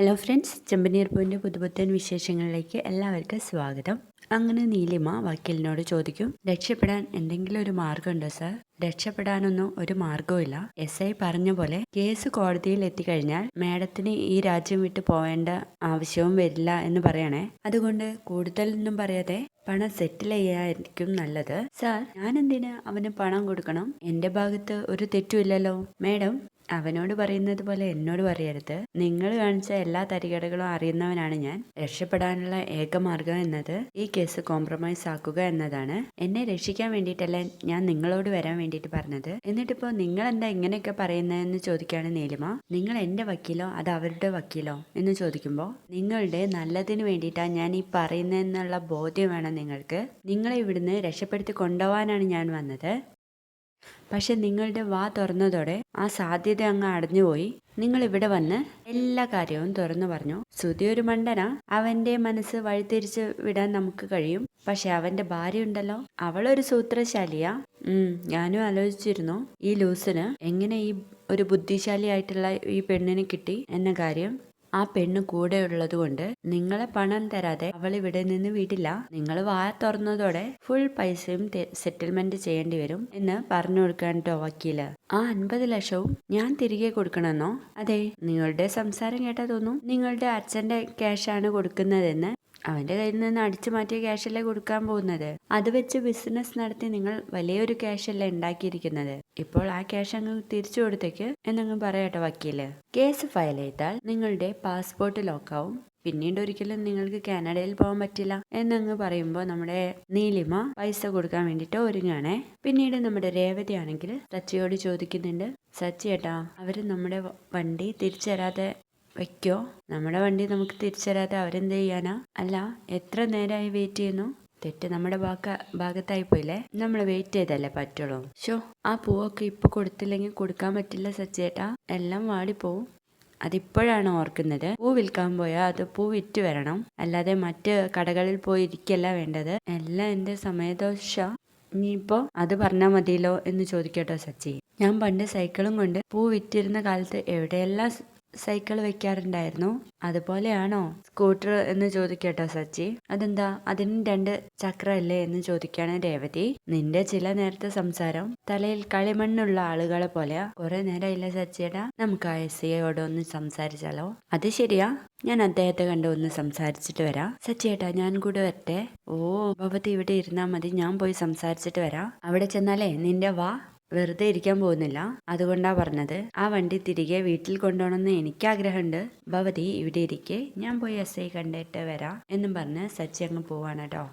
Hello friends ചെമ്പനീർ പൂവിന്റെ പുതുപുത്തൻ വിശേഷങ്ങളിലേക്ക് എല്ലാവർക്കും സ്വാഗതം. അങ്ങനെ നീലിമ വക്കീലിനോട് ചോദിക്കും രക്ഷപ്പെടാൻ എന്തെങ്കിലും ഒരു മാർഗമുണ്ടോ സാർ രക്ഷപ്പെടാനൊന്നും ഒരു മാർഗവുമില്ല എസ് ഐ പറഞ്ഞ പോലെ കേസ് കോടതിയിൽ എത്തിക്കഴിഞ്ഞാൽ മാഡത്തിന് ഈ രാജ്യം വിട്ടു പോകേണ്ട ആവശ്യവും വരില്ല എന്ന് പറയണേ. അതുകൊണ്ട് കൂടുതലൊന്നും പറയാതെ പണം സെറ്റിൽ ചെയ്യായിരിക്കും നല്ലത്. സാർ ഞാൻ എന്തിന് അവന് പണം കൊടുക്കണം? എന്റെ ഭാഗത്ത് ഒരു തെറ്റുമില്ലല്ലോ മാഡം അവനോട് പറയുന്നത് പോലെ എന്നോട് പറയരുത്. നിങ്ങൾ കാണിച്ച എല്ലാ തരികടകളും അറിയുന്നവനാണ് ഞാൻ. രക്ഷപ്പെടാനുള്ള ഏക മാർഗം എന്നത് ഈ കേസ് കോംപ്രമൈസ് ആക്കുക എന്നതാണ്. എന്നെ രക്ഷിക്കാൻ വേണ്ടിയിട്ടല്ല ഞാൻ നിങ്ങളോട് വരാൻ വേണ്ടിയിട്ട് പറഞ്ഞത്. എന്നിട്ടിപ്പോ നിങ്ങൾ എന്താ ഇങ്ങനെയൊക്കെ പറയുന്നതെന്ന് ചോദിക്കുകയാണ് നീലിമ. നിങ്ങൾ എന്റെ വക്കീലോ? അത് അവരുടെ വക്കീലോ? എന്ന് ചോദിക്കുമ്പോൾ നിങ്ങളുടെ നല്ലതിന് വേണ്ടിയിട്ടാണ് ഞാൻ ഈ പറയുന്നതെന്നുള്ള ബോധ്യം വേണം നിങ്ങൾക്ക്. നിങ്ങളെ ഇവിടുന്ന് രക്ഷപ്പെടുത്തി കൊണ്ടുപോകാനാണ് ഞാൻ വന്നത്. പക്ഷെ നിങ്ങളുടെ വാ തുറന്നതോടെ ആ സാധ്യത അങ്ങ് അടഞ്ഞുപോയി. നിങ്ങൾ ഇവിടെ വന്ന് എല്ലാ കാര്യവും തുറന്നു പറഞ്ഞു. ശ്രുതി ഒരു മണ്ടന. അവന്റെ മനസ്സ് വഴിതിരിച്ച് വിടാൻ നമുക്ക് കഴിയും. പക്ഷെ അവന്റെ ഭാര്യ ഉണ്ടല്ലോ. അവളൊരു സൂത്രശാലിയാ. ഉം ഞാനും ആലോചിച്ചിരുന്നു. ഈ ലൂസിന് എങ്ങനെ ഈ ഒരു ബുദ്ധിശാലിയായിട്ടുള്ള ഈ പെണ്ണിനെ കിട്ടി എന്ന കാര്യം. ആ പെണ്ണ് കൂടെ ഉള്ളത് കൊണ്ട് നിങ്ങളെ പണം തരാതെ അവൾ ഇവിടെ നിന്ന് വിടില്ല. നിങ്ങൾ വായ തുറന്നതോടെ ഫുൾ പൈസയും സെറ്റിൽമെന്റ് ചെയ്യേണ്ടി വരും എന്ന് പറഞ്ഞു കൊടുക്കാൻ കേട്ടോ വക്കീൽ. ആ അൻപത് ലക്ഷവും ഞാൻ തിരികെ കൊടുക്കണമെന്നോ? അതെ നിങ്ങളുടെ സംസാരം കേട്ടാ തോന്നും നിങ്ങളുടെ അച്ഛന്റെ ക്യാഷാണ് കൊടുക്കുന്നതെന്ന് അവന്റെ കയ്യിൽ നിന്ന് അടിച്ചു മാറ്റിയ ക്യാഷല്ലേ കൊടുക്കാൻ പോകുന്നത്? അത് വെച്ച് ബിസിനസ് നടത്തി നിങ്ങൾ വലിയൊരു ക്യാഷല്ലേ ഉണ്ടാക്കിയിരിക്കുന്നത്? ഇപ്പോൾ ആ ക്യാഷ് അങ്ങ് തിരിച്ചു കൊടുത്തേക്ക് എന്നങ്ങ് പറയട്ടെ വക്കീൽ. കേസ് ഫയൽ ചെയ്താൽ നിങ്ങളുടെ പാസ്പോർട്ട് ലോക്കാവും പിന്നീട് ഒരിക്കലും നിങ്ങൾക്ക് കാനഡയിൽ പോകാൻ പറ്റില്ല എന്നങ്ങ് പറയുമ്പോൾ നമ്മുടെ നീലിമ പൈസ കൊടുക്കാൻ വേണ്ടിയിട്ട് ഒരുങ്ങാണേ പിന്നീട് നമ്മുടെ രേവതി ആണെങ്കിൽ സച്ചിയോട് ചോദിക്കുന്നുണ്ട് സച്ചി അവർ നമ്മുടെ വണ്ടി തിരിച്ചു തരാതെ വെക്കോ നമ്മുടെ വണ്ടി നമുക്ക് തിരിച്ചരാതെ അവരെന്ത് ചെയ്യാനാ? അല്ല എത്ര നേരമായി വെയിറ്റ് ചെയ്യുന്നു? തെറ്റ് നമ്മുടെ ഭാഗ ഭാഗത്തായി പോയില്ലേ? നമ്മൾ വെയിറ്റ് ചെയ്തല്ലേ പറ്റുള്ളൂ. ഷോ ആ പൂവൊക്കെ ഇപ്പൊ കൊടുത്തില്ലെങ്കിൽ കൊടുക്കാൻ പറ്റില്ല സച്ചേട്ടാ. എല്ലാം വാടിപ്പോവും. അതിപ്പോഴാണ് ഓർക്കുന്നത്. പൂ വിൽക്കാൻ പോയാൽ അത് പൂ വിറ്റ് വരണം. അല്ലാതെ മറ്റ് കടകളിൽ പോയി ഇരിക്കല്ല വേണ്ടത്. എല്ലാം എന്റെ സമയദോഷ. ഇനിയിപ്പോ അത് പറഞ്ഞാൽ മതിയല്ലോ എന്ന് ചോദിക്കട്ടോ സച്ചി. ഞാൻ പണ്ട് സൈക്കിളും കൊണ്ട് പൂ വിറ്റിരുന്ന കാലത്ത് എവിടെയെല്ലാം സൈക്കിൾ വെക്കാറുണ്ടായിരുന്നു. അതുപോലെയാണോ? സ്കൂട്ടർ എന്ന് ചോദിക്കട്ടോ സച്ചി. അതെന്താ? അതിന് രണ്ട് ചക്രമല്ലേ എന്ന് ചോദിക്കാണ് രേവതി. നിന്റെ ചില നേരത്തെ സംസാരം. തലയിൽ കളിമണ്ണുള്ള ആളുകളെ പോലെ കുറെ നേരമില്ല സച്ചിയേടാ നമുക്ക് ആ എസ് സിയോട് ഒന്ന് സംസാരിച്ചാലോ? അത് ശരിയാ. ഞാൻ അദ്ദേഹത്തെ കണ്ട് ഒന്ന് സംസാരിച്ചിട്ട് വരാം. സച്ചിയേട്ടാ ഞാൻ കൂടെ വരട്ടെ. ഓ ഭവതി ഇവിടെ ഇരുന്നാ മതി. ഞാൻ പോയി സംസാരിച്ചിട്ട് വരാം. അവിടെ ചെന്നാലേ നിന്റെ വാ. വെറുതെ ഇരിക്കാൻ പോകുന്നില്ല. അതുകൊണ്ടാ പറഞ്ഞത്. ആ വണ്ടി തിരികെ വീട്ടിൽ കൊണ്ടുപോകണമെന്ന് എനിക്ക് ആഗ്രഹമുണ്ട് ഭവതി ഇവിടെ ഇരിക്കെ. ഞാൻ പോയി എസ് ഐ കണ്ടിട്ട് വരാം എന്നും പറഞ്ഞ് സച്ചി അങ്ങ് പോവാണ് കേട്ടോ.